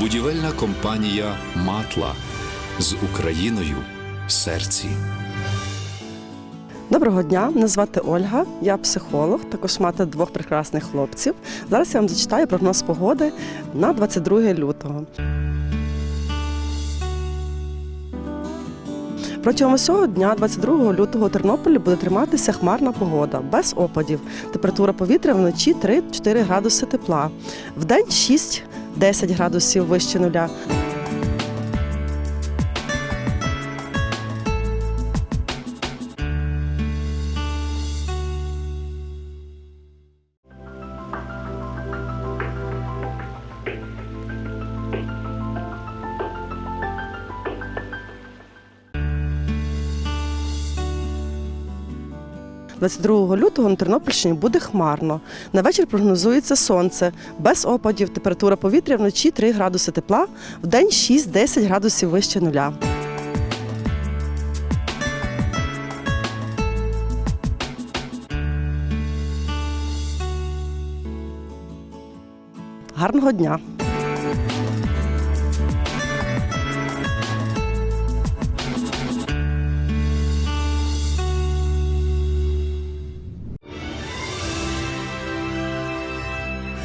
будівельна компанія Матла з Україною в серці. Доброго дня, мене звати Ольга, я психолог, також мати двох прекрасних хлопців. Зараз я вам зачитаю прогноз погоди на 22 лютого. Протягом усього дня, 22 лютого, у Тернополі буде триматися хмарна погода без опадів. Температура повітря вночі 3-4 градуси тепла, в день 6 10 градусів вище нуля. 22 лютого на Тернопільщині буде хмарно. На вечір прогнозується сонце, без опадів, температура повітря вночі 3 градуси тепла, вдень 6-10 градусів вище нуля. Гарного дня!